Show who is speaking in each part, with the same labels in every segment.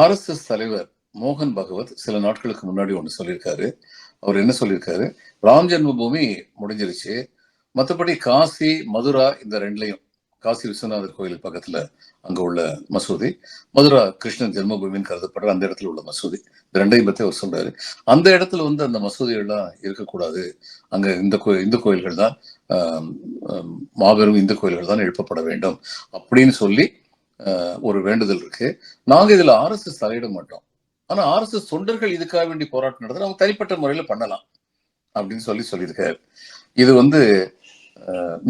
Speaker 1: RSS தலைவர் மோகன் பகவத் சில நாட்களுக்கு முன்னாடி ஒன்று சொல்லியிருக்காரு. அவர் என்ன சொல்லியிருக்காரு? ராம் ஜென்மபூமி முடிஞ்சிருச்சு. மற்றபடி காசி மதுரா இந்த ரெண்டுலையும் காசி விஸ்வநாதர் கோயில் பக்கத்துல அங்க உள்ள மசூதி மதுரா கிருஷ்ணன் ஜென்மபூமின்னு கருதப்படுற அந்த இடத்துல உள்ள மசூதி இந்த ரெண்டையும் பத்தி அவர் சொல்றாரு. அந்த இடத்துல வந்து அந்த மசூதிகள்லாம் இருக்கக்கூடாது. அங்க இந்த கோ இந்து கோயில்கள் தான் மாபெரும் இந்து கோயில்கள் தான் எழுப்பப்பட வேண்டும் அப்படின்னு சொல்லி ஒரு வேண்டுதல் இருக்கு. நாங்க இதுல ஆர்எஸ்எஸ் தலையிட மாட்டோம். ஆனா ஆர்எஸ்எஸ் தொண்டர்கள் இதுக்காக வேண்டி போராட்டம் நடத்துறது அவங்க தனிப்பட்ட முறையில பண்ணலாம் அப்படின்னு சொல்லி சொல்லியிருக்காரு. இது வந்து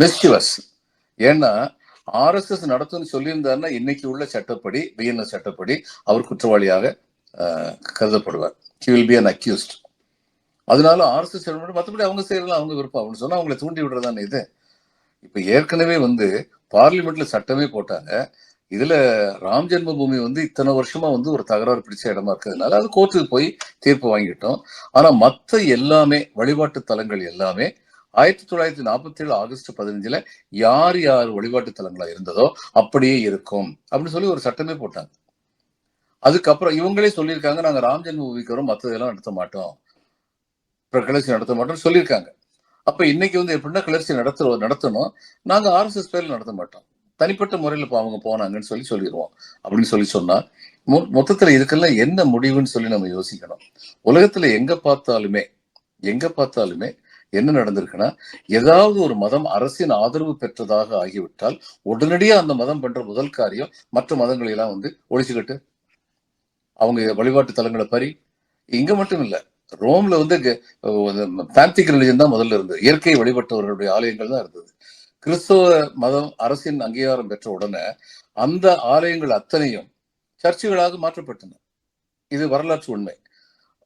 Speaker 1: மிஸ்டிவஸ் ஏன்னா ஆர்எஸ்எஸ் நடத்தும்னு சொல்லியிருந்தாருன்னா இன்னைக்கு உள்ள சட்டப்படி பிஎன்எஸ் சட்டப்படி அவர் குற்றவாளியாக ஆஹ், கருதப்படுவார். He will be an accused அதனால ஆர்எஸ்எஸ் மற்றபடி அவங்க செய்யறதுல அவங்க விருப்பம். அப்படின்னு சொன்னா அவங்களை தூண்டி விடுறதானே இது. இப்ப ஏற்கனவே வந்து பார்லிமெண்ட்ல சட்டமே போட்டாங்க. இதுல ராம் ஜென்மபூமி வந்து இத்தனை வருஷமா வந்து ஒரு தகராறு பிடிச்ச இடமா இருக்கிறதுனால அது கோர்ட்டுக்கு போய் தீர்ப்பு வாங்கிட்டோம். ஆனா மத்த எல்லாமே வழிபாட்டு தலங்கள் எல்லாமே ஆயிரத்தி தொள்ளாயிரத்தி நாற்பத்தி ஏழு ஆகஸ்ட் பதினஞ்சுல யார் யார் வழிபாட்டு தலங்களா இருந்ததோ அப்படியே இருக்கும் அப்படின்னு சொல்லி ஒரு சட்டமே போட்டாங்க. அதுக்கப்புறம் இவங்களே சொல்லியிருக்காங்க நாங்க ராம் ஜென்மபூமிக்கு வரும் மற்றதெல்லாம் நடத்த மாட்டோம். கிளர்ச்சி நடத்த மாட்டோம்னு சொல்லியிருக்காங்க. அப்ப இன்னைக்கு வந்து எப்படின்னா கிளர்ச்சி நடத்த நடத்தணும். நாங்க ஆர்எஸ்எஸ் பேர்ல நடத்த மாட்டோம். தனிப்பட்ட முறையில் இப்போ அவங்க போனாங்கன்னு சொல்லி சொல்லிடுவோம். அப்படின்னு சொல்லி சொன்னா மொ- மொத்தத்துல இதுக்கெல்லாம் என்ன முடிவுன்னு சொல்லி நம்ம யோசிக்கணும். உலகத்துல எங்க பார்த்தாலுமே எங்க பார்த்தாலுமே என்ன நடந்திருக்குன்னா ஏதாவது ஒரு மதம் அரசின் ஆதரவு பெற்றதாக ஆகிவிட்டால் உடனடியா அந்த மதம் பண்ற முதல் காரியம் மற்ற மதங்களை எல்லாம் வந்து ஒழிச்சுக்கிட்டு அவங்க வழிபாட்டு தலங்களை பறி இங்க மட்டும் இல்ல ரோம்ல வந்து பேந்திக் ரிலிஜன் தான் முதல்ல இருந்தது. இயற்கை வழிபட்டவர்களுடைய ஆலயங்கள் தான் இருந்தது. கிறிஸ்தவ மதம் அரசின் அங்கீகாரம் பெற்ற உடனே அந்த ஆலயங்கள் அத்தனையும் சர்ச்சுகளாக மாற்றப்பட்டன. இது வரலாற்று உண்மை.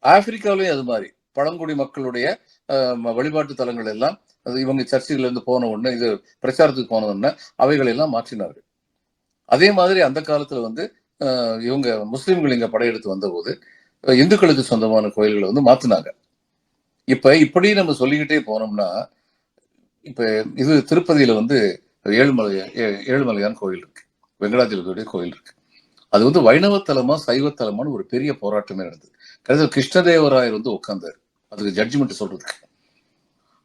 Speaker 1: ஆப்பிரிக்காவிலையும் அது மாதிரி. பழங்குடி மக்களுடைய அஹ், வழிபாட்டு தலங்கள் எல்லாம் இவங்க சர்ச்சுகள்லேருந்து போன உடனே இது பிரச்சாரத்துக்கு போன உடனே அவைகளை எல்லாம் மாற்றினார்கள். அதே மாதிரி அந்த காலத்துல வந்து இவங்க முஸ்லீம்கள் இங்க படையெடுத்து வந்தபோது இந்துக்களுக்கு சொந்தமான கோயில்களை வந்து மாத்தினாங்க. இப்ப இப்படி நம்ம சொல்லிக்கிட்டே போனோம்னா இப்ப இது திருப்பதியில வந்து ஏழுமலை ஏ- ஏழுமலையான் கோயில் இருக்கு. வெங்கடாஜலபதியுடைய கோயில் இருக்கு. அது வந்து வைணவத்தலமா சைவத்தலமான்னு ஒரு பெரிய போராட்டமே நடந்தது. கடைசியில் கிருஷ்ணதேவராயர் வந்து உட்கார்ந்தாரு அதுக்கு ஜட்ஜ்மெண்ட் சொல்றதுக்கு.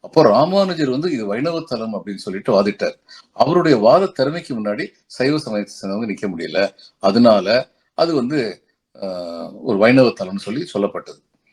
Speaker 1: அப்போ ராமானுஜர் வந்து இது வைணவத்தலம் அப்படின்னு சொல்லிட்டு வாதிட்டார். அவருடைய வாத திறமைக்கு முன்னாடி சைவ சமயத்தை சேர்ந்தவங்க நிக்க முடியல. அதனால அது வந்து ஆஹ், ஒரு வைணவ தலம்னு சொல்லி சொல்லப்பட்டது.